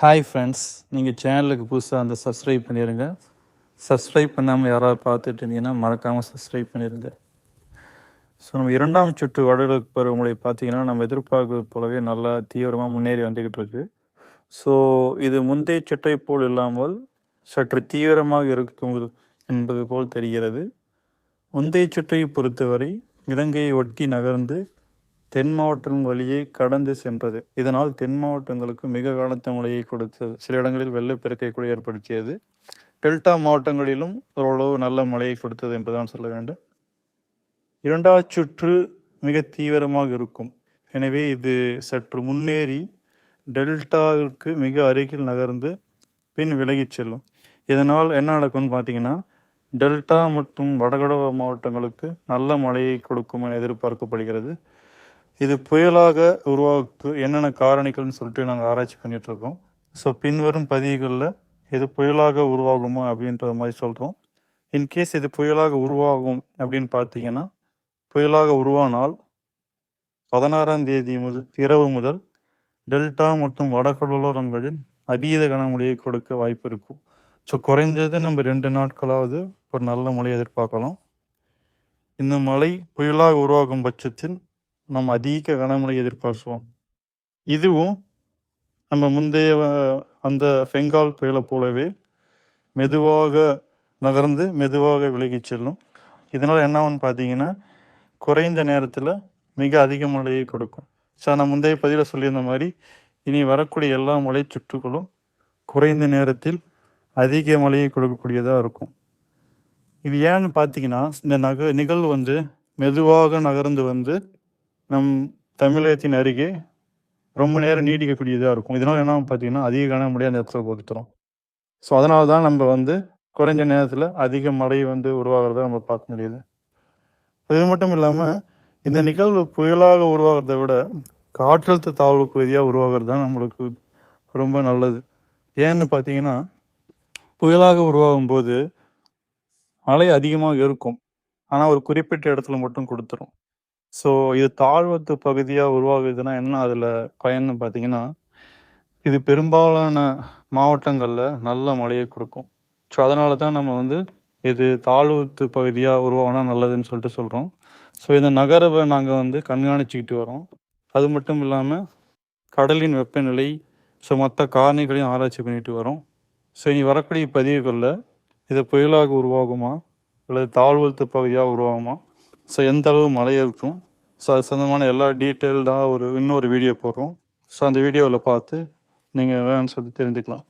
Hi friends நீங்கள் சேனலுக்கு புதுசாக அந்த சப்ஸ்கிரைப் பண்ணிடுங்க சப்ஸ்கிரைப் பண்ணாமல் யாராவது பார்த்துட்டு இருந்தீங்கன்னா மறக்காமல் சப்ஸ்கிரைப் பண்ணிடுங்க ஸோ நம்ம இரண்டாம் சுற்று வடகிழக்கு பருவமழை பார்த்தீங்கன்னா நம்ம எதிர்பார்க்கறது போலவே நல்லா தீவிரமாக முன்னேறி வந்துக்கிட்டு இருக்கு. ஸோ இது முந்தைய சுற்றை போல் இல்லாமல் சற்று தீவிரமாக இருக்கும் என்பது போல் தெரிகிறது. முந்தைய சுற்றை பொறுத்தவரை இலங்கையை ஒட்டி நகர்ந்து தென் மாவட்டம் வழியே கடந்து சென்றது. இதனால் தென் மாவட்டங்களுக்கு மிக கனத்த மழையை கொடுத்தது சில இடங்களில் வெள்ளப்பெருக்கை கூட ஏற்படுத்தியது. டெல்டா மாவட்டங்களிலும் ஓரளவு நல்ல மழையை கொடுத்தது என்பதுதான் சொல்ல வேண்டும். இரண்டாவது சுற்று மிக தீவிரமாக இருக்கும். எனவே இது சற்று முன்னேறி டெல்டாவிற்கு மிக அருகில் நகர்ந்து பின் விலகிச் செல்லும். இதனால் என்ன நடக்கும்னு பார்த்தீங்கன்னா டெல்டா மற்றும் வடகடவ மாவட்டங்களுக்கு நல்ல மழையை கொடுக்கும் என எதிர்பார்க்கப்படுகிறது. இது புயலாக உருவாக்கு என்னென்ன காரணிகள்னு சொல்லிட்டு நாங்கள் ஆராய்ச்சி பண்ணிகிட்ருக்கோம் ஸோ பின்வரும் பதிவுகளில் இது புயலாக உருவாகுமா அப்படின்ற மாதிரி சொல்கிறோம் இன்கேஸ் இது புயலாக உருவாகும் அப்படின்னு பார்த்தீங்கன்னா புயலாக உருவானால் பதினாறாம் தேதி முதல் இரவு முதல் டெல்டா மற்றும் வடகடலோரங்களில் அதீத கனமழையை கொடுக்க வாய்ப்பு இருக்கும். ஸோ குறைஞ்சது நம்ம ரெண்டு நாட்களாவது ஒரு நல்ல மழை எதிர்பார்க்கலாம். இந்த மழை புயலாக உருவாகும் பட்சத்தில் நம்ம அதிக கனமழை எதிர்பார்க்குவோம் இதுவும் நம்ம முந்தைய அந்த பெங்கால் புயலை போலவே மெதுவாக நகர்ந்து மெதுவாக விலகி செல்லும். இதனால் என்னவென்னு பார்த்தீங்கன்னா குறைந்த நேரத்தில் மிக அதிக மழையை கொடுக்கும். ஸோ நான் முந்தைய பதிவில் சொல்லியிருந்த மாதிரி இனி வரக்கூடிய எல்லா மழை சுற்றுகளும் குறைந்த நேரத்தில் அதிக மழையை கொடுக்கக்கூடியதாக இருக்கும். இது ஏன்னு பார்த்தீங்கன்னா இந்த நக நிகழ்வு வந்து மெதுவாக நகர்ந்து வந்து நம் தமிழகத்தின் அருகே ரொம்ப நேரம் நீடிக்கக்கூடியதாக இருக்கும். இதனால் என்ன பார்த்தீங்கன்னா அதிக கனமழை அந்த இடத்துல கொடுத்துரும் ஸோ அதனால தான் நம்ம வந்து குறைஞ்ச நேரத்தில் அதிக மழை வந்து உருவாகிறத நம்ம பார்க்க முடியுது. அது மட்டும் இல்லாமல் இந்த நிகழ்வு புயலாக உருவாகிறத விட காற்றழுத்த தாழ்வு பகுதியாக உருவாகிறது தான் நம்மளுக்கு ரொம்ப நல்லது. ஏன்னு பார்த்தீங்கன்னா புயலாக உருவாகும் போது மழை அதிகமாக இருக்கும். ஆனால் ஒரு குறிப்பிட்ட இடத்துல மட்டும் கொடுத்துரும். ஸோ இது தாழ்வத்து பகுதியாக உருவாகுதுன்னா என்ன அதில் பயன்னு பார்த்தீங்கன்னா இது பெரும்பாலான மாவட்டங்களில் நல்ல மழையை கொடுக்கும். ஸோ அதனால தான் நம்ம வந்து இது தாழ்வத்து பகுதியாக உருவாகினா நல்லதுன்னு சொல்லிட்டு சொல்கிறோம் ஸோ இந்த நகரவை நாங்கள் வந்து கண்காணிச்சிக்கிட்டு வரோம். அது மட்டும் இல்லாமல் கடலின் வெப்பநிலை ஸோ மற்ற காரணிகளையும் ஆராய்ச்சி பண்ணிட்டு வரோம். ஸோ இனி வரக்கூடிய பதிவுகளில் இது புயலாக உருவாகுமா? அல்லது தாழ்வத்து பகுதியாக உருவாகுமா? ஸோ எந்த அளவு மழை இருக்கும்? ஸோ அது சம்மந்தமான எல்லா டீட்டெயில்டாக ஒரு இன்னொரு வீடியோ போடுறோம். ஸோ அந்த வீடியோவில் பார்த்து நீங்கள் வேணும்னு சொல்லி தெரிஞ்சுக்கலாம்.